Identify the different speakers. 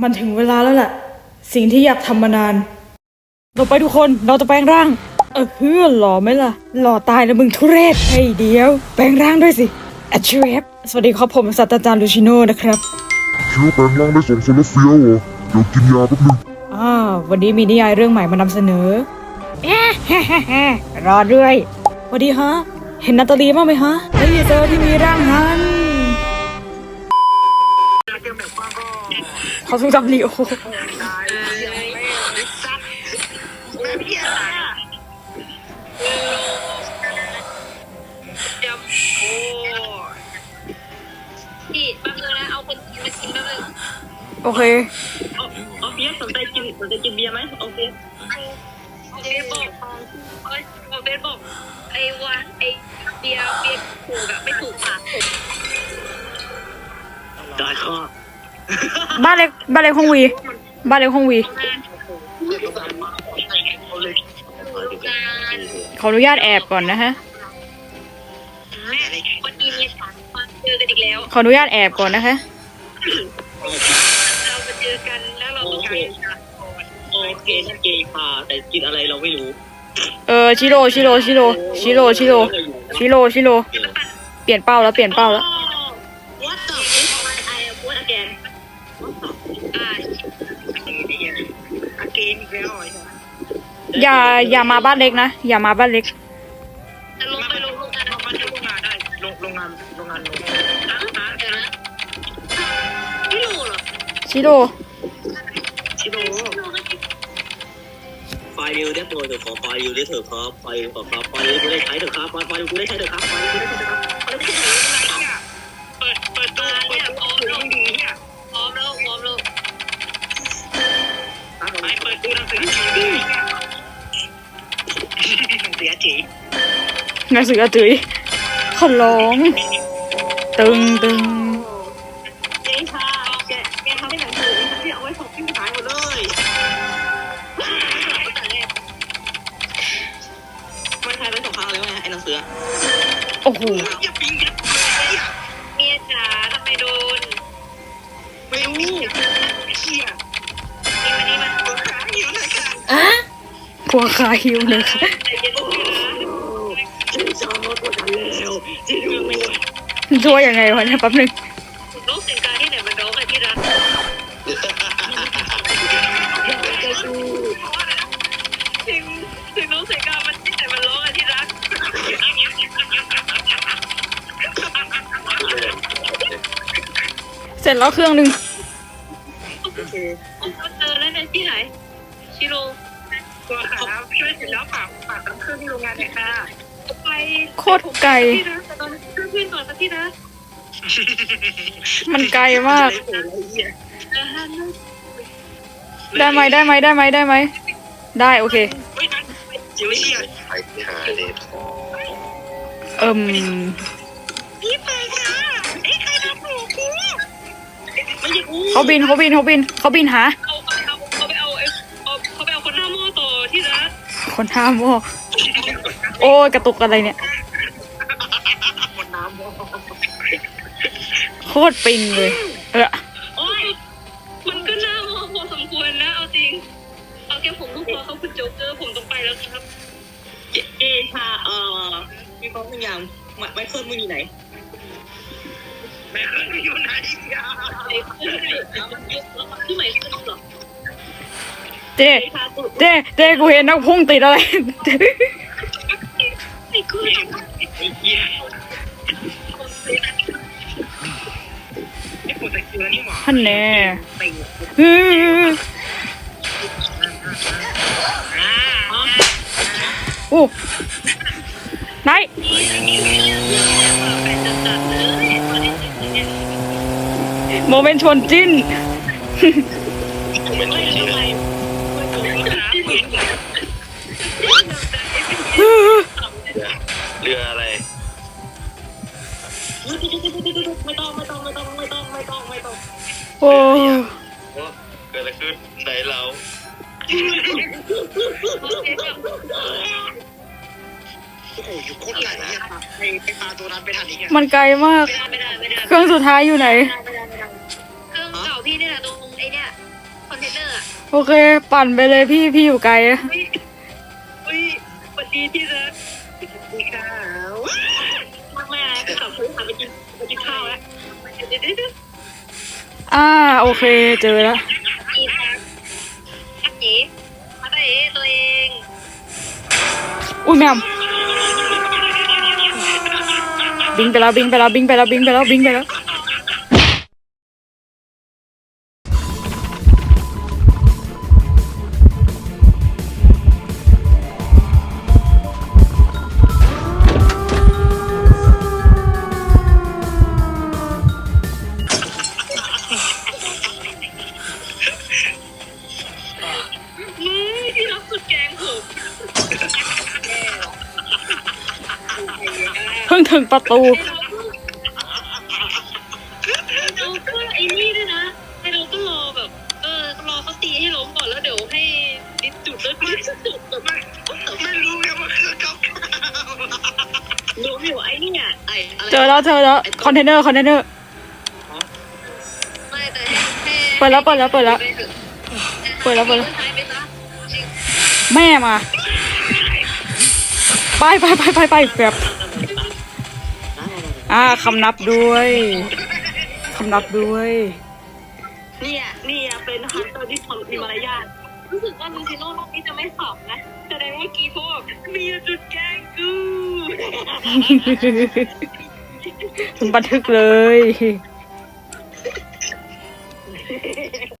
Speaker 1: มันถึงเวลาแล้วล่ะสิ่งที่อยากทำมานาน เราไปทุกคนเราจะแปลงร่าง เออเพื่อหล่อไหมล่ะ หล่อตายแล้วมึงทุเรศให้เดียว แปลงร่างด้วยสิอชเรฟสวัสดีครับผมศาสตราจารย์ลูชิโน่นะครับ
Speaker 2: คิดว่าแปลงร่างได้สองคนแล้วเฟี้ยวเหรอเดี๋ยวกินยาแป๊บนึง
Speaker 1: อ่าวันนี้มีนิยายเรื่องใหม่มานำเสนอแอะแฮะแฮะแฮะรอด้วยสวัสดีฮะ เห็นนาตาลีบ้างไหมฮะเฮ้ยเจอที่มีร่างฮัน เขาทรงจำลีโอ
Speaker 3: เดี๋ยวโอ้พี่แป๊บนึงนะเอาคนกินมากินแป๊บนึง
Speaker 1: โอเค
Speaker 4: เอาเอาเบียร์สนใจกินสนใจกินเบียร์ไหมโอเค
Speaker 3: เอาเบสบอกเอ้ยเอาเบสบอกไอ้วานไอ้เบียร์เบียร์ถูกอะไม่ถูกปากผม
Speaker 4: ได้ครับ
Speaker 1: บ้านเล็กบ้านเล็กห้องวี บ้านเล็กห้องวี
Speaker 3: งานงาน
Speaker 1: ขออนุญาตแอบก่อนนะฮะ
Speaker 3: วันนี้มีสารมาเจอกันอีกแล้ว
Speaker 1: ขออนุญาตแอบก่อนนะคะ
Speaker 3: เรามาเจอกันแล้วเราต้องการ
Speaker 4: โอเคนั่นเกย์พาแต่กินอะไรเราไม่รู้
Speaker 1: เออชิโร่ชิโร่ชิโร่ชิโร่ชิโร่ชิโร่ชิโร่เปลี่ยนเป้าแล้วเปลี่ยนเป้าแล้ว
Speaker 3: อ
Speaker 1: ย่าอย่ามาบ้านเล็กนะ อย่ามาบ้านเล็ก
Speaker 3: จะลงไปลงโรงงาน
Speaker 4: มาที่โรงงานได้โรงโรงงานโรงงานโรงงาน
Speaker 3: นะเดี๋ยวนะไม่รู้เหรอ
Speaker 1: ชิโร่
Speaker 4: ชิโร่ไฟล์วิวได้โปรดเถอะขอไฟล์วิวได้เถอะครับไฟล์วิวขอครับไฟล์วิวกูได้ใช้เถอะครับไฟล์วิวกูได้ใช้เถอะครับไฟล์วิวกูได้ใช้ สียจี
Speaker 1: หนังสืออาจุยขอร้อง ตึงตึง
Speaker 4: เจ๊ค่ะแกแกทำให้หนังสือที่เอาไว้ส่งที่ขายหมดเลยมันขายไปสองครั้งแล้วไงไอ้หนังสือ
Speaker 1: โอ้โห
Speaker 4: อย่าปิงอย่า
Speaker 3: เมียจ๋าทำไมโดน
Speaker 4: ไม่รู้เชี่ย
Speaker 3: นี่มานี่มา
Speaker 4: ตัวขาหิวเลยค่ะ
Speaker 1: กลัวขาหิวเลยค่ะ
Speaker 3: จเย็นๆนะ
Speaker 4: เจ๊จอมรถตัวกันแล้วเจ๊ดูไม่ไหว
Speaker 1: ช่วยยังไงวะเนี่ยแป๊บนึง
Speaker 3: ลูกเสียงการที่ไหนมันร้องกันที่รักถึงถึงลูกเสียงการมันที่ไหนมันร้องกันที่รัก
Speaker 1: เสร็จแล้วเครื่องหนึ่ง
Speaker 3: เจอแล้วเนี่ยที่ไหนชิโร่
Speaker 4: ตัวขาช่วยเสร็จแล้วฝากฝากตั้งเครื่องที่โรงงานหน่อยค่ะ
Speaker 3: ไป
Speaker 1: โคตรไกล
Speaker 3: ที่นะแต่ตอนนี้เพื่อนก่อนสักที่นะ
Speaker 1: มันไกลมาก
Speaker 3: เออฮันนู
Speaker 1: ได้ไหมได้ไหมได้ไหมได้ไหม ได้โอเค
Speaker 4: ไม่ทันเจ๊เชี่ย
Speaker 5: ใครที่หาเด็ด
Speaker 1: เอิ่ม
Speaker 4: นี่ไปค่ะไอ้ใครทำหนูกูไม่ใช่กู
Speaker 1: เขาบินเขาบินเขาบินเขาบินหา
Speaker 3: เอาเอาเขาไปเอาเอาเขาไปเอาคนหน้าหม้อต่อที่รัก
Speaker 1: คนห้ามโอ โอ้ยกระตุกอะไรเนี่ย
Speaker 4: หมดน้ำ
Speaker 1: โคตรปิงเลย เออ
Speaker 3: โอ้ยมันก็หน้าหม้อพอสมควรนะ เอาจริง เอาแค่ผมลูกพอเขาคุณโจ๊กเกอร์ผมต้องไปแล้วครับ
Speaker 4: เจ๊ค่ะเอ่อมีความพยายามไมเคิลมึงอยู่ไหนไมเคิลอยู่ไหนอะ
Speaker 3: ไอ้ขึ้นไหนแล้วมันเยอะแล้วมันขึ้นไหนขึ้นเหรอ
Speaker 1: เจ๊
Speaker 3: ไอ้ค่ะกู
Speaker 1: เจ๊เจ๊กูเห็นนักพุ่งติดอะไร
Speaker 3: ไอ้
Speaker 4: เหี้ยไอ้ปวดตะเกียบนี่หว่า
Speaker 1: ท่านแน่
Speaker 4: ติง
Speaker 1: อือโอ้ไหน
Speaker 3: ไปจัดๆเลยตอนนี้เนี่ย
Speaker 1: โมเมนต์ชวนจิ้น
Speaker 5: ผมเป็นคนที่ เไม่
Speaker 4: ต้องไม่ต้องไม่ต้องไม่ต้องไม่ต้องไม่ต้อง
Speaker 1: โอ้
Speaker 5: เกิดอะไรขึ้นไหนเรา
Speaker 4: โอ้โหอยู่โคตรไกลเนี่ยไปไปพาตัวนั้นไปทันอีกอะ
Speaker 1: มันไกลมาก
Speaker 3: ไม่ได้ไม่ได้ไม่ได้
Speaker 1: เครื่องสุดท้ายอยู่ไหน
Speaker 3: เครื่องเก่าพี่นี่แหละตรงอ้เนี่ยคอนเทนเนอร์อะ
Speaker 1: โอเค ปั่นไปเลยพี่พี่อยู่ไกลอะ
Speaker 4: อุ้ยสวัสดีที่รักสวัสดีค่ะมาก แม่กลับรถหาไปกินไปกินข้าวแล้ว
Speaker 1: อ่าโอเคเจอแล้ว
Speaker 3: อีทางอันนี้มาได้ตัวเอง
Speaker 1: อุ้ยแมวบิงไปแล้วบิงไปแล้วบิงไปแล้วบิงไปแล้วบิงไปแล้ว ถึงประตู
Speaker 3: เราก็ไอ้นี่ด้วยนะให้เราก็รอแบบ เออรอเขาตีให้ล้มก่อนแล้วเดี๋ยวให้ดิสจุดแล้วดิสจุดแบบ
Speaker 5: ไม่รู้ไงว่าคือกับข้าว
Speaker 4: รู้อยู่ไอ้นี่อะไอ้อะไร
Speaker 1: เจอแล้วเจอแล้วคอนเทนเนอร์คอนเทนเนอร์
Speaker 3: ไม่แต่ให้ให้
Speaker 1: เปิดแล้วเปิดแล้วเปิดแล้วเปิดแล้วเปิดแล้ว
Speaker 3: หายไปซะจริง
Speaker 1: แม่มา ไปไปไปไปไปแบบ อ่าคำนับด้วยคำนับด้วย
Speaker 4: เนี่ยนี่อะเป็นฮันเตอร์ที่คนมีมารยาท
Speaker 3: รู้สึกว่าลูซิโน่รอบนี้จะไม่ขำนะแสดงว่ากีโทษ
Speaker 4: มีจุดแกงกู
Speaker 1: บันทึกเลย